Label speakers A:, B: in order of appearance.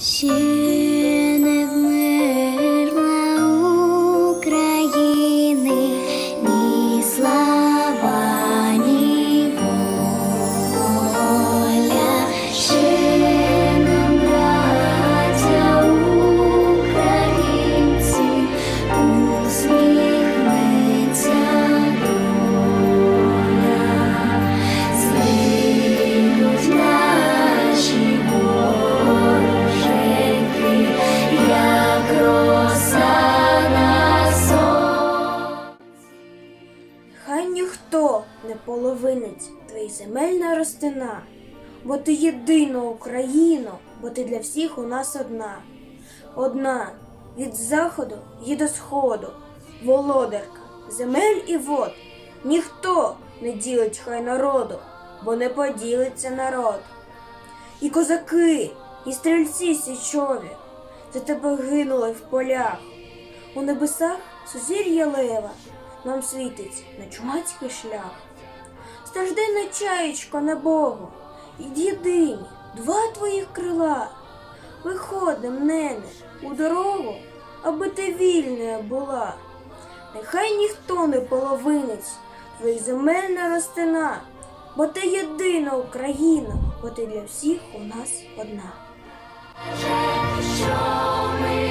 A: 心。Ніхто не половинить твій земельна ростина, бо ти єдина Україно, бо ти для всіх у нас одна. Одна від заходу й до сходу, володарка, земель і вод. Ніхто не ділить хай народу, бо не поділиться народ. І козаки, і стрільці січові за тебе гинули в полях. У небесах сузір'я лева нам світить на чумацький шлях. Стражденна чаєчко на Богу, і єдині два твоїх крила. Виходим, нене, у дорогу, аби ти вільною була. Нехай ніхто не половинець, твоїх земельна ростина, бо ти єдина Україна, бо ти для всіх у нас одна.
B: Боже,